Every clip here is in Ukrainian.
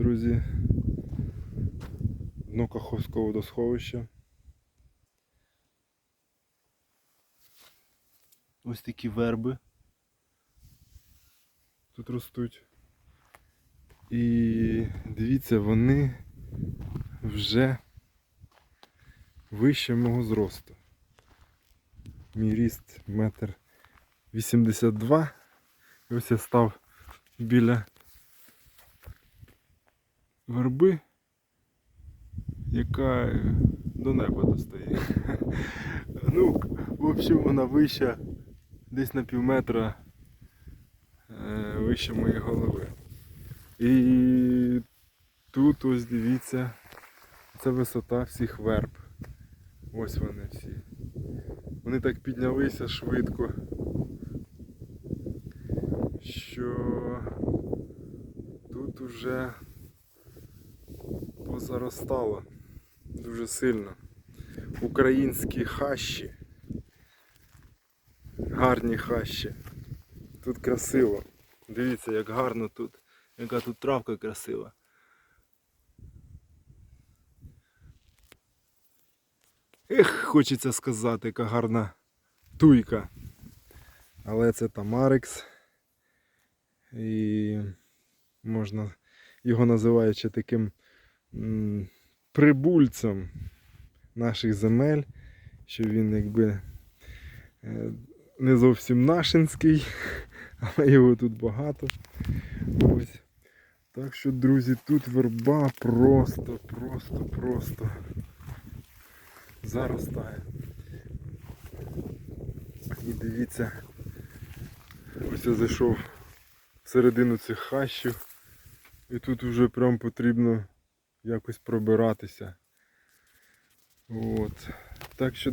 друзі. Дно Каховського водосховища. Ось такі верби тут ростуть. І дивіться, вони вже вище мого зросту. Мій ріст метр 82. І ось я став біля верби, яка до неба достає. Ну, в общем, вона вища десь на пів метра е, вище моєї голови. І тут ось дивіться, це висота всіх верб. Ось вони всі. Вони так піднялися швидко, що тут уже позаростало дуже сильно. Українські хащі. Гарні хащі. Тут красиво. Дивіться, як гарно тут. Яка тут травка красива. Ех, хочеться сказати, яка гарна туйка. Але це Тамарикс. І можна його називаючи таким прибульцем наших земель, що він якби е, не зовсім нашинський, але його тут багато. Ось. Так що, друзі, тут верба просто, просто, просто заростає. І дивіться, ось я зайшов всередину цих хащів. І тут вже прям потрібно якось пробиратися. От. Так що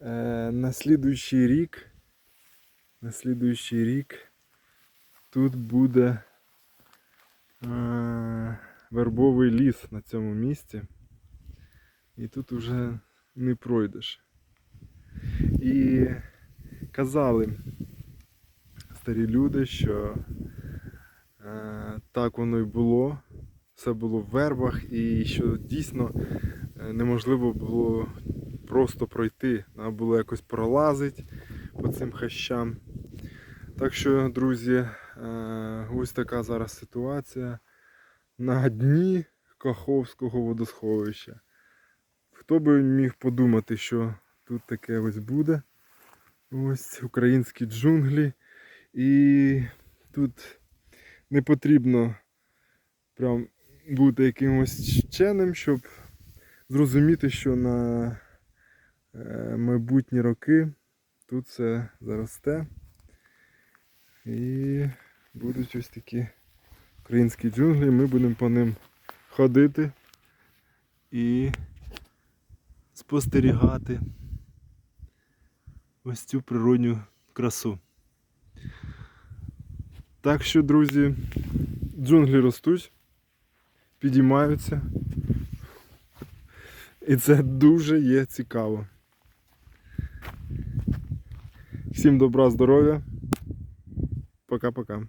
е, на слідуючий рік, на слідуючий рік тут буде е, вербовий ліс на цьому місці. І тут вже не пройдеш. І казали старі люди, що е, так воно і було. Все було в вербах, і що дійсно е, неможливо було просто пройти. Треба було якось пролазити по цим хащам. Так що, друзі, е, ось така зараз ситуація на дні Каховського водосховища. Хто би міг подумати, що тут таке ось буде. Ось українські джунглі. І тут не потрібно прям бути якимось вченим, щоб зрозуміти, що на е, майбутні роки тут все заросте. І будуть ось такі українські джунглі. Ми будемо по ним ходити і спостерігати ось цю природню красу. Так що, друзі, джунглі ростуть, підіймаються. І це дуже є цікаво. Всім добра, здоров'я. Пока-пока.